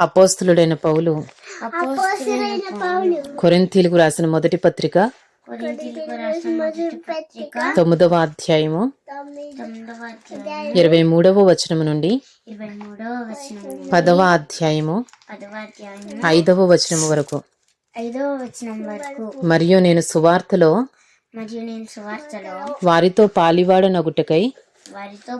అపోస్తులుడైన పౌలు. కొరింథీలకు రాసిన మొదటి పత్రిక తొమ్మిదవ అధ్యాయము. ఇరవై మూడవ వచనము నుండి పదవ అధ్యాయము. ఐదవ వచనము వరకు. మరియు నేను సువార్తలో మరియు నేను సువార్తలో వారితో పాలివాడనగుటకై వారితో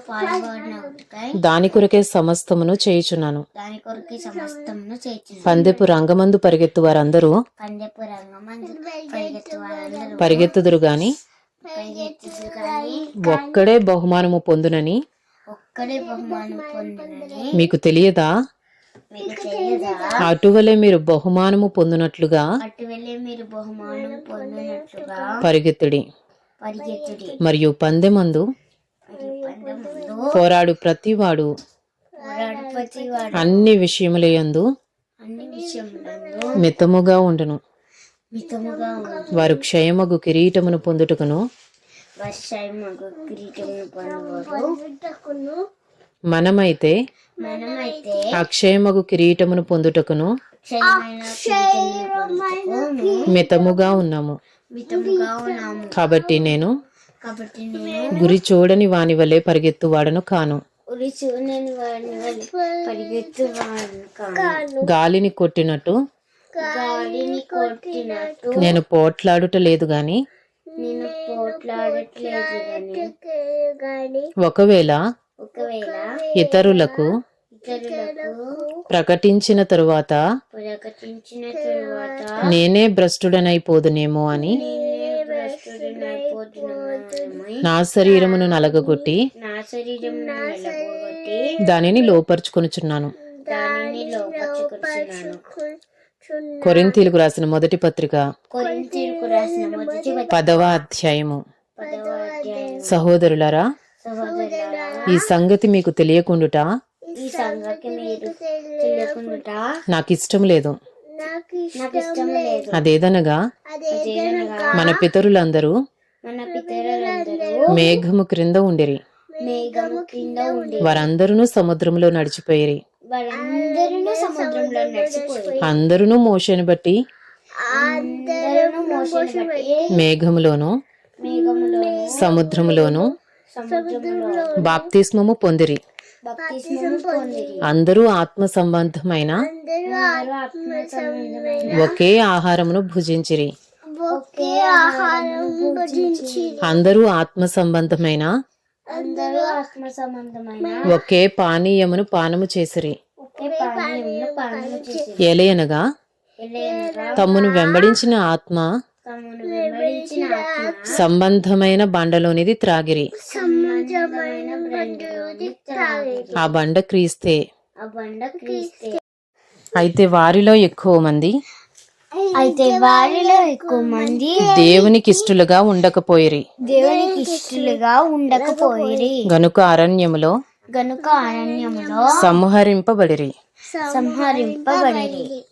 దాని కొరకే సమస్తమును చేయుచున్నాను. దాని కొరకు సమస్తమును చేర్చి పందెపు రంగమందు పరిగెత్తు వారందరూ పందెపు రంగమందు పరిగెత్తు వారందరూ పరిగెత్తుదురు గాని ఒక్కడే బహుమానము పొందునని ఒక్కడే బహుమానం పొందునని మీకు తెలియదా? అటువలే మీరు బహుమానము పొందునట్లుగా మీరు పరిగెత్తుడి. మరియు పందెముందు పోరాడు ప్రతివాడు. అన్ని అన్ని విషయములందు మితముగా ఉండును. వారు క్షయమగు కిరీటమును పొందుటకును మనమైతే అక్షయమగు కిరీటమును పొందుటకును మితముగా ఉన్నాము. కాబట్టి నేను కాబట్టి నేను గురి చూడని వాని వలె పరిగెత్తువాడను కాను. ఉరి చూడని వాడిని వలె పరిగెత్తు వాడిని కాను. గాలిని కొట్టినట్టు గాలిని కొట్టినట్టు నేను పోట్లాడుట లేదు గాని నేను పోట్లాడట్లేదు గాని ఒకవేళ ఒకవేళ ఇతరులకు ఇతరులకు ప్రకటించిన తరువాత ప్రకటించిన తరువాత నేనే భ్రష్టుడనైపోదునేమో అని నా శరీరమును నలగగొట్టి నా దానిని లోపరుచుకొనుచున్నాను. దానిని కొరింథీలకు రాసిన మొదటి పత్రిక పదవ అధ్యాయము. సహోదరులారా ఈ సంగతి మీకు తెలియకుండుట నాకు ఇష్టం లేదు. అదేదనగా మన పితరులందరూ మేఘము క్రింద ఉండిరి. మేఘము కింద ఉండి వారందరూ సముద్రంలో నడిచిపోయిరి. వారందరూ సముద్రంలో నడిచిపోయి అందరూ మోషని బట్టి మేఘములోను మేఘములో సముద్రములోను సముద్రములో బాప్తిస్మము పొందిరి. అందరూ ఆత్మ సంబంధమైన ఒకే ఆహారమును భుజించిరి. అందరూ ఆత్మ సంబంధమైన అందరూ ఆత్మ సంబంధమైన ఒకే పానీయమును పానము చేసిరి. ఎలయనగా తమ్మును వెంబడించిన ఆత్మ సంబంధమైన బండలోనిది త్రాగిరి. ఆ బండ క్రీస్తే. అయితే వారిలో ఎక్కువ మంది అయితే వారిలో ఎక్కువ మంది దేవునికి ఇష్టలుగా ఉండకపోయిరి. దేవునికి ఇష్టలుగా ఉండకపోయిరి. గనుక అరణ్యములో గనుక అరణ్యములో సంహరింపబడిరి. సంహరింపబడిరి.